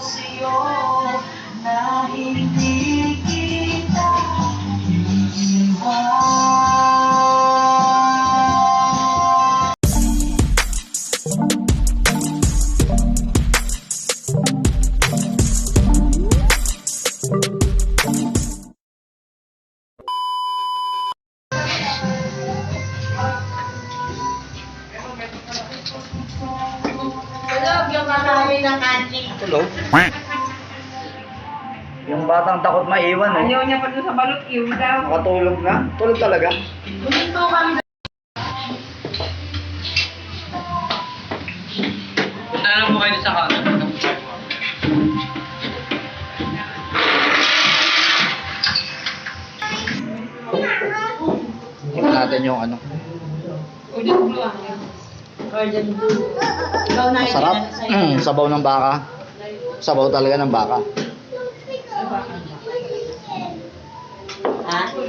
sa'yo na hindi ng candy. Tulog? Yung batang takot maiwan eh. Ayaw niya pa doon sa balot, iw daw. Nakatulog na. Tulog talaga. Gusto kami Punta na lang po kayo sa kanan. Tingnan natin yung ano. Blue. Ikaw na Masarap. Mm, sabaw ng baka. Sabaw talaga ng baka.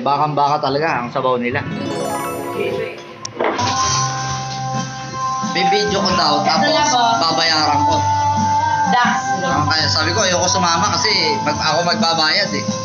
Bakang baka talaga ang sabaw nila. Bibidyo ko daw tapos babayaran ko. Dax. Kaya sabi ko ayoko sumama kasi mag ako magbabayad eh.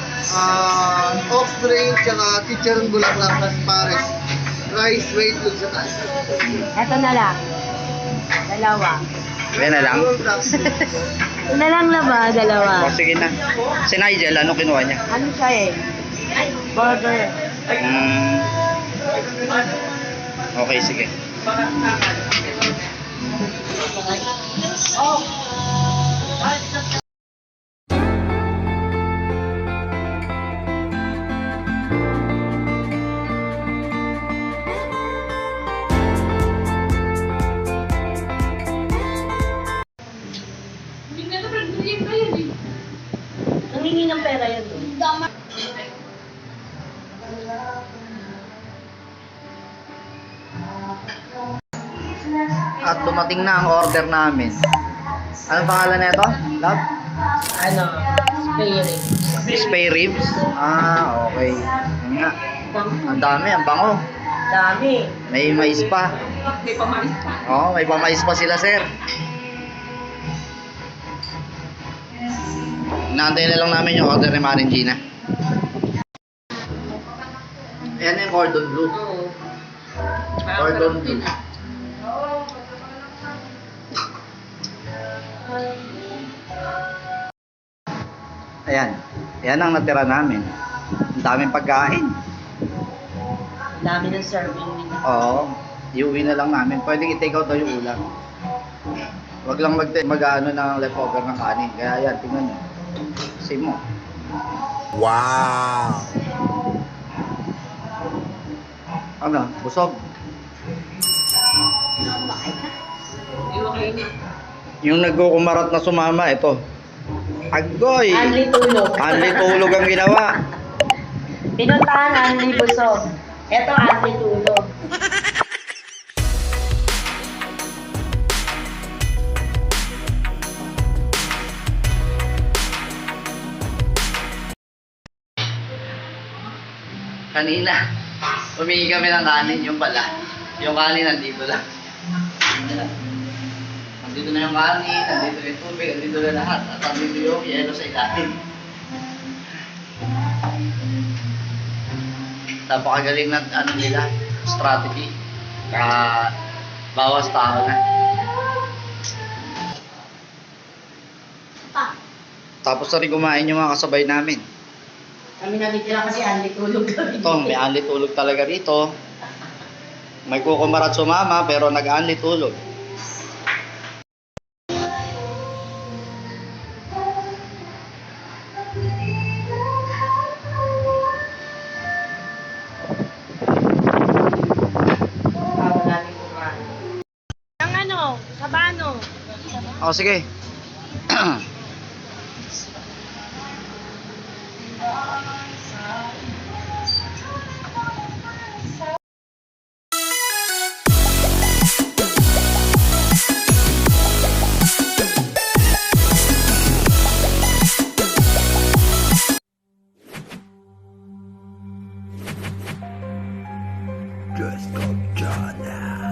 ah, off drain, tsaka chicharon bulaklak at pares. Rice, wait, look sa tayo. Ito na lang. Dalawa. Yan na lang. Ito na lang na ba? Dalawa. O sige na. Si Nigel, ano kinuha niya? Ano siya eh? Burger. Mm. Okay, sige. Nangingi At dumating na ang order namin. Anong pangalan nito? Love? Ano? Spirit. Spare ribs? Ah, okay. Yun nga. Ang dami, ang bango. Dami. May mais pa. May pamalis pa. Oo, may pamais pa sila, sir. Inaantay na lang namin yung order ni Marin Gina. Ayan yung cordon blue. Oo. Cordon blue. Ayan. Ayan ang natira namin. Ang daming pagkain. Dami ng serving nila. Oo. Iuwi na lang namin. Pwede i-take out daw yung ulam. Wag lang mag mag ano ng leftover ng kanin. Kaya yan, tingnan nyo. Same mo. Wow! Ano? Busog. Yung nagkukumarat na sumama, ito. Agoy! Anli tulog. Anli tulog ang ginawa. Pinuntahan Anli busog. Ito Anli tulog. Kanina, humingi kami ng kanin, yung pala. Yung kanin nandito lang. Nandito na yung kanin, nandito yung tubig, nandito na lahat. At nandito yung yelo sa ilalim. Napakagaling ng ano nila, strategy. Kaya bawas tao na. Tapos na rin kumain yung mga kasabay namin. Kami natitira kasi Anli tulog kami. Ito, may anli tulog talaga rito. May kukumarat sumama pero nag-anli tulog. Oh, sige. Just go, John.